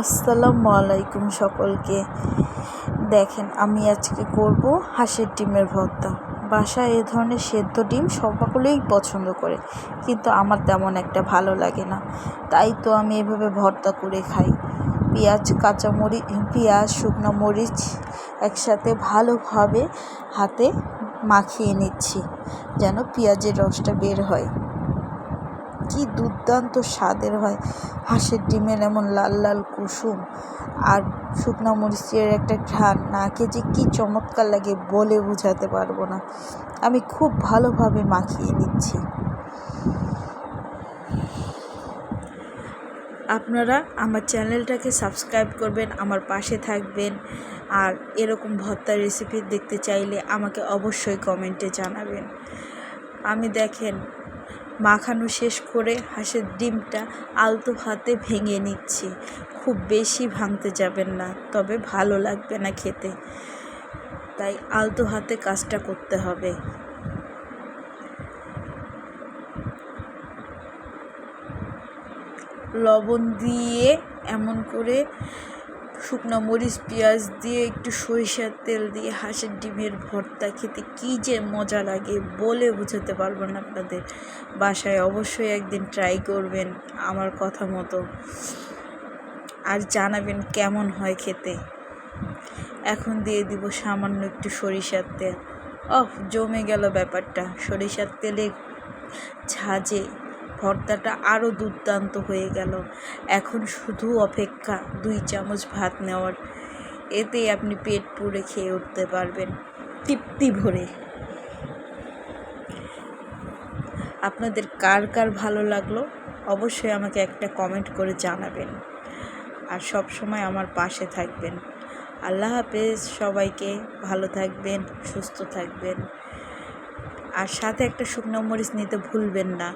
আসসালামু আলাইকুম সকলকে। দেখেন, আমি আজকে করব হাঁসের ডিমের ভর্তা। বাসায় এ ধরনের সেদ্ধ ডিম সকলেই পছন্দ করে, কিন্তু আমার তেমন একটা ভালো লাগে না। তাই তো আমি এভাবে ভর্তা করে খাই। পেঁয়াজ কাঁচামরিচ পেঁয়াজ, শুকনো মরিচ একসাথে ভালোভাবে হাতে মাখিয়ে নিচ্ছি, যেন পেঁয়াজের রসটা বের হয়। কি দুর্দান্ত স্বাদের হয়। হাঁসের ডিমের এমন লাল লাল কুসুম আর শুকনো মরিচের একটা ঘ্রাণ। নাকে যে কী চমৎকার লাগে বলে বোঝাতে পারব না। আমি খুব ভালোভাবে মাখিয়ে নিচ্ছি। আপনারা আমার চ্যানেলটাকে সাবস্ক্রাইব করবেন, আমার পাশে থাকবেন। আর এরকম ভর্তার রেসিপি দেখতে চাইলে আমাকে অবশ্যই কমেন্টে জানাবেন। আমি দেখেন মাখানো শেষ করে হাঁসের ডিমটা আলতো হাতে ভেঙে নিচ্ছি। খুব বেশি ভাঙতে যাবেন না, তবে ভালো লাগবে না খেতে। তাই আলতো হাতে কাজটা করতে হবে। লবণ দিয়ে এমন করে শুকনো মরিচ, পেঁয়াজ দিয়ে একটু সরিষার তেল দিয়ে হাঁসের ডিমের ভর্তা খেতে কী যে মজা লাগে বলে বোঝাতে পারব না আপনাদের। বাসায় অবশ্যই একদিন ট্রাই করবেন আমার কথা মতো। আর জানাবেন কেমন হয় খেতে। এখন দিয়ে দিব সামান্য একটু সরিষার তেল। অফ জমে গেল ব্যাপারটা। সরিষার তেলে ঝাঁঝে ভর্তাটা আরও দুর্দান্ত হয়ে গেল। এখন শুধু অপেক্ষা, দুই চামচ ভাত নেওয়ার। এতেই আপনি পেট পুরে খেয়ে উঠতে পারবেন, তৃপ্তি ভরে। আপনাদের কার কার ভালো লাগল? অবশ্যই আমাকে একটা কমেন্ট করে জানাবেন। আর সব সময় আমার পাশে থাকবেন। আল্লাহ হাফেজ, সবাইকে ভালো থাকবেন, সুস্থ থাকবেন। আর সাথে একটা শুকনো মরিচ নিতে ভুলবেন না।